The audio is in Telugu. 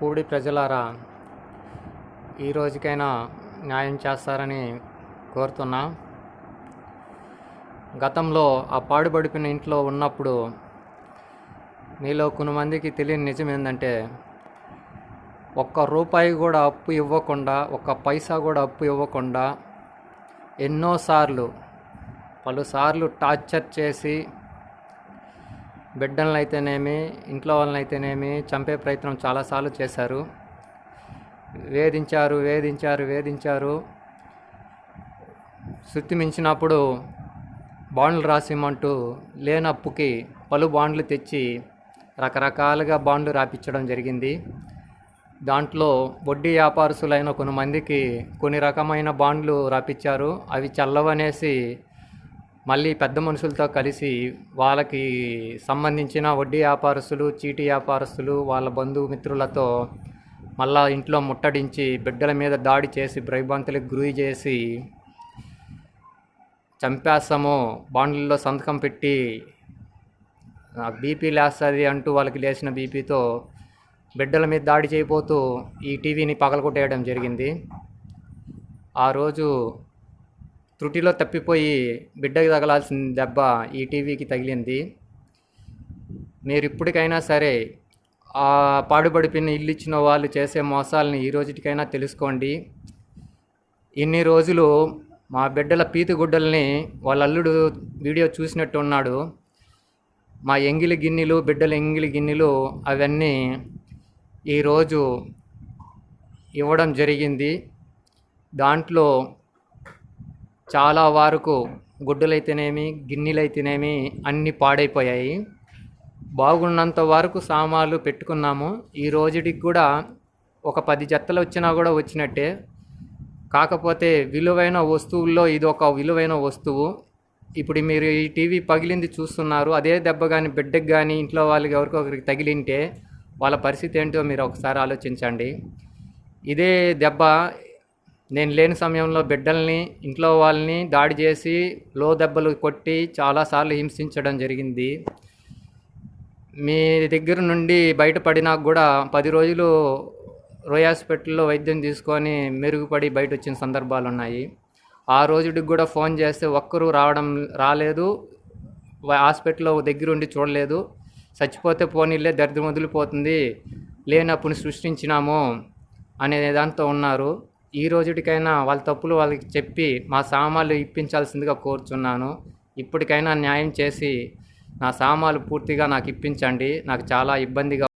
పూడి ప్రజలారా ఈ రోజుకైనా న్యాయం చేస్తారని కోరుతున్నా. గతంలో ఆ పాడుబడిపిన ఇంట్లో ఉన్నప్పుడు మీలో కొంతమందికి తెలియని నిజం ఏంటంటే ఒక్క రూపాయి కూడా అప్పు ఇవ్వకుండా ఒక్క పైసా కూడా అప్పు ఇవ్వకుండా ఎన్నోసార్లు పలుసార్లు టార్చర్ చేసి బిడ్డలను అయితేనేమి ఇంట్లో వాళ్ళని అయితేనేమి చంపే ప్రయత్నం చాలాసార్లు చేశారు. వేధించారు వేధించారు వేధించారు. శృతి మించినప్పుడు బాండ్లు రాసిమ్మంటూ లేనప్పుకి పలు బాండ్లు తెచ్చి రకరకాలుగా బాండ్లు రాపించడం జరిగింది. దాంట్లో వడ్డీ వ్యాపారస్తులైన కొంతమందికి కొన్ని రకమైన బాండ్లు రాపించారు అవి చల్లవనేసి మళ్ళీ పెద్ద మనుషులతో కలిసి వాళ్ళకి సంబంధించిన వడ్డీ వ్యాపారస్తులు చీటీ వ్యాపారస్తులు వాళ్ళ బంధుమిత్రులతో మళ్ళా ఇంట్లో ముట్టడించి బిడ్డల మీద దాడి చేసి భయభ్రాంతులకు గురి చేసి చంపేస్తాము బాండ్లలో సంతకం పెట్టి బీపీ లేస్తుంది అంటూ వాళ్ళకి లేచిన బీపీతో బిడ్డల మీద దాడి చేయబోతూ ఈ టీవీని పగలగొట్టేయడం జరిగింది. ఆ రోజు త్రుటిలో తప్పిపోయి బిడ్డకి తగలాల్సిన దెబ్బ ఈ టీవీకి తగిలింది. మీరు ఇప్పటికైనా సరే ఆ పాడుపడిపోయిన ఇల్లు ఇచ్చిన వాళ్ళు చేసే మోసాలని ఈ రోజుటికైనా తెలుసుకోండి. ఇన్ని రోజులు మా బిడ్డల పీతుగుడ్డల్ని వాళ్ళ అల్లుడు వీడియో చూసినట్టు ఉన్నాడు. మా ఎంగిలి గిన్నెలు బిడ్డల ఎంగిలి గిన్నెలు అవన్నీ ఈరోజు ఇవ్వడం జరిగింది. దాంట్లో చాలా వరకు గుడ్డలైతేనేమి గిన్నెలైతేనేమి అన్నీ పాడైపోయాయి. బాగున్నంత వరకు సామాన్లు పెట్టుకున్నాము. ఈ రోజుటికి కూడా ఒక పది జత్తలు వచ్చినా కూడా వచ్చినట్టే. కాకపోతే విలువైన వస్తువుల్లో ఇది ఒక విలువైన వస్తువు. ఇప్పుడు మీరు ఈ టీవీ పగిలింది చూస్తున్నారు. అదే దెబ్బ కానీ బిడ్డకి కానీ ఇంట్లో వాళ్ళకి ఎవరికొకరికి తగిలింటే వాళ్ళ పరిస్థితి ఏంటో మీరు ఒకసారి ఆలోచించండి. ఇదే దెబ్బ నేను లేని సమయంలో బిడ్డల్ని ఇంట్లో వాళ్ళని దాడి చేసి లో దెబ్బలు కొట్టి చాలాసార్లు హింసించడం జరిగింది. మీ దగ్గర నుండి బయటపడినా కూడా పది రోజులు రోయ్ హాస్పిటల్లో వైద్యం తీసుకొని మెరుగుపడి బయట వచ్చిన సందర్భాలు ఉన్నాయి ఆ రోజుకి కూడా ఫోన్ చేస్తే ఒక్కరూ రావడం రాలేదు. హాస్పిటల్లో దగ్గరుండి చూడలేదు. చచ్చిపోతే పోనీలే దరిద్రం వదిలిపోతుంది. లేనప్పుడు సృష్టించినాము అనే దాంతో ఉన్నారు. ఈ రోజుటికైనా వాళ్ళ తప్పులు వాళ్ళకి చెప్పి మా సామాన్లు ఇప్పించాల్సిందిగా కోరుచున్నాను. ఇప్పటికైనా న్యాయం చేసి నా సామాన్లు పూర్తిగా నాకు ఇప్పించండి. నాకు చాలా ఇబ్బందిగా